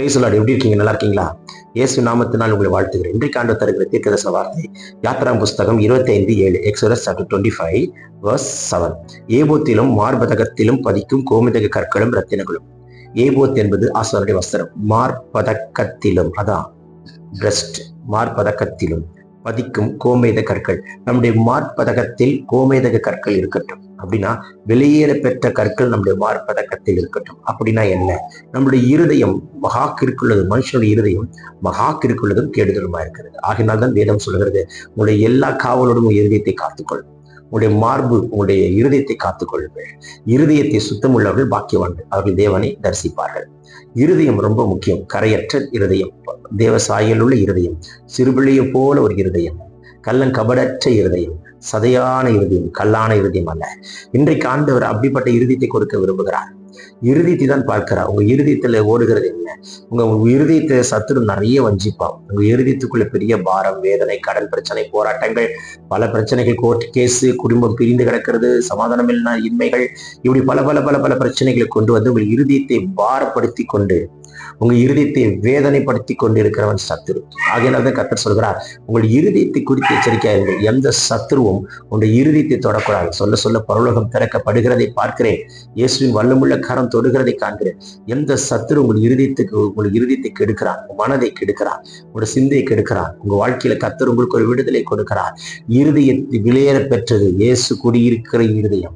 பேசலாடு. எப்படி இருக்கீங்க? நல்லா இருக்கீங்களா? இயேசு நாமத்தினால் உங்களை வாழ்த்துகிறேன். இன்றைக்கு ஆண்டு தருகிற தீர்க்கதர்சன வார்த்தை யாத்ராம் புஸ்தகம் இருபத்தி ஐந்து ஏழு Exodus chapter twenty five verse seven ஏபோத்திலும் மார்பதகத்திலும் பதிக்கும் கோமிதக கற்களும் ரத்தினங்களும் ஏபோத் என்பது ஆசாருடைய வஸ்திரம். மார்பதக்கத்திலும் அதான் பிரஸ்ட் மார்பதக்கத்திலும் பதிக்கும் கோமேத கற்கள். நம்முடைய மார்பதகத்தில் கோமேதக கற்கள் இருக்கட்டும். அப்படின்னா வெளியேற பெற்ற கற்கள் நம்முடைய மார்பதக்கத்தில் இருக்கட்டும். அப்படின்னா என்ன? நம்முடைய இருதயம் மகாக்கிற்குள்ளது மனுஷனுடைய இருதயம் மகாக்கிற்குள்ளதும் கேடுதலுமா இருக்கிறது. ஆகினால்தான் வேதம் சொல்கிறது உங்களுடைய எல்லா காவலோடும் இருதயத்தை காத்துக்கொள். உங்களுடைய மார்பு உங்களுடைய இருதயத்தை காத்துக்கொள்ளுங்கள் இருதயத்தை சுத்தமுள்ளவர்கள் பாக்கியவான்கள். அவர்கள் தேவனை தரிசிப்பார்கள். இருதயம் ரொம்ப முக்கியம். கரையற்ற இருதயம். தேவ சாயல் உள்ள இருதயம். சிறுபிள்ளையை போல ஒரு இருதயம். கள்ளன் கபடற்ற இருதயம். சதையான இருதயம். கல்லான இருதயம் அல்ல. இன்றைக்கு ஆண்டவர் அப்படிப்பட்ட இருதயத்தை கொடுக்க விரும்புகிறார். இருதயத்தை தான் பார்க்கிறா உங்க இருதயத்துல ஓடுகிறது என்ன? உங்க இருதயத்தை சத்துரு நிறைய வஞ்சிப்பான். உங்க இருதயத்துக்குள்ள பெரிய பாரம் வேதனை கடன் பிரச்சனை போராட்டங்கள் பல பிரச்சனைகள் கோர்ட் கேஸ் குடும்பம் பிரிந்து கிடக்கிறது சமாதானம் இல்லைன்னா இன்மைகள் இப்படி பல பல பல பல பிரச்சனைகளை கொண்டு வந்து உங்கள் இருதயத்தை பாரப்படுத்தி கொண்டு உங்க இருதயத்தை வேதனைப்படுத்தி கொண்டிருக்கிறவன் சத்துரு. ஆகையினால் தான் கத்தர் சொல்கிறார் உங்கள் இருதயத்தை குறித்து எச்சரிக்கையாயிருங்கள் எந்த சத்துருவும் உங்கள் இருதயத்தை தொடக்கூடாது. சொல்ல சொல்ல பரலோகம் திறக்கப்படுகிறதை பார்க்கிறேன். இயேசுவின் வல்லமுள்ள கரம் தொடுகிறதை காண்கிறேன். எந்த சத்துரு உங்கள் இருதயத்துக்கு உங்கள் இருதயத்தை கெடுக்கிறான் உங்க மனதை கெடுக்கிறான் உங்களோட சிந்தையை கெடுக்கிறான் உங்க வாழ்க்கையில கத்தர் உங்களுக்கு ஒரு விடுதலை கொடுக்கிறார். இருதயத்தை விளையேற பெற்றது இயேசு குடியிருக்கிற இருதயம்.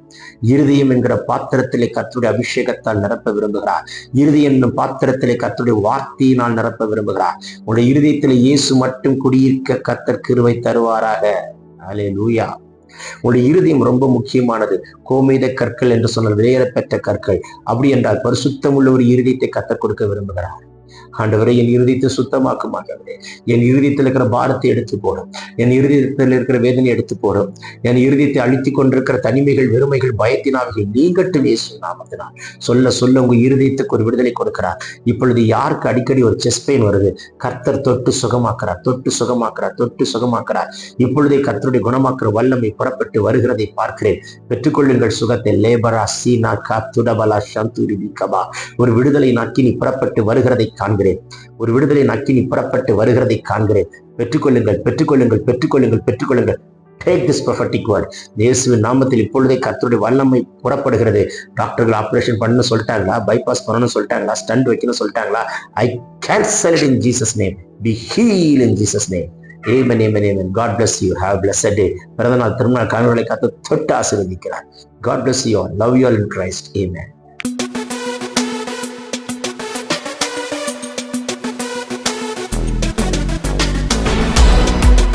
இருதயம் என்கிற பாத்திரத்திலே கத்தருடைய அபிஷேகத்தால் நிரப்ப விரும்புகிறார். இருதயம் என்னும் பாத்திரத்தை பாத்திரத்திலே கத்தருடைய வார்த்தையினால் நிரப்ப விரும்புகிறார். உங்களுடைய இருதயத்திலே இயேசு மட்டும் குடியிருக்க கத்தர் கிருவை தருவாராக. அலே லூயா உங்களுடைய இருதயம் ரொம்ப முக்கியமானது. கோமேத கற்கள் என்று சொன்னால் விளையாட கற்கள். அப்படி என்றால் பரிசுத்தம் உள்ள ஒரு இருதயத்தை கத்தர் கொடுக்க விரும்புகிறார். ஆண்டவரை என் இருதயத்தை சுத்தமாக்கும் ஆண்டவரே என் இருதயத்தில் இருக்கிற பாரத்தை எடுத்து போடும் என் இருதயத்தில் இருக்கிற வேதனை எடுத்து போடும் என் இருதயத்தை அழித்து கொண்டிருக்கிற தனிமைகள் வெறுமைகள் பயத்தினாவைகள் நீங்கட்டும் இயேசு நாமத்தினால். சொல்ல சொல்ல உங்க இருதயத்துக்கு ஒரு விடுதலை கொடுக்கிறார். இப்பொழுது யாருக்கு அடிக்கடி ஒரு செஸ்ட் பெயின் வருது? கர்த்தர் தொட்டு சுகமாக்குறார் தொட்டு சுகமாக்குறார் தொட்டு சுகமாக்குறார். இப்பொழுதே கர்த்தருடைய குணமாக்குற வல்லமை புறப்பட்டு வருகிறதை பார்க்கிறேன். பெற்றுக்கொள்ளுங்கள் சுகத்தை. லேபரா சீனா கா துடபலா சந்தூரி கபா ஒரு விடுதலை நாக்கி நீ புறப்பட்டு வருகிறதை காண்கிறேன். ஒரு விடுதலை நக்கினி புறப்பட்டு வருகிறதை காண்கிறேன். பெற்றுக்கொள்ளுங்கள் பெற்றுக்கொள்ளுங்கள் பெற்றுக்கொள்ளுங்கள் பெற்றுக்கொள்ளுங்கள். டேக் திஸ் ப்ரொஃபட்டிக் வேர்ட் இயேசுவின் நாமத்தில் இப்பொழுதே கர்த்தருடைய வல்லமை புறப்படுகிறது. டாக்டர்கள் ஆப்ரேஷன் பண்ணு சொல்லிட்டாங்களா? பைபாஸ் பண்ணணும்னு சொல்லிட்டாங்களா? ஸ்டண்ட் வைக்கணும்னு சொல்லிட்டாங்களா? I cancel in Jesus name be heal in Jesus name amen amen amen God bless you have bless day பிறந்த நாள் திருமண கனவுகளை காத்து தொட்டு ஆசீர்வதிக்கிறார். God bless you love you all in Christ amen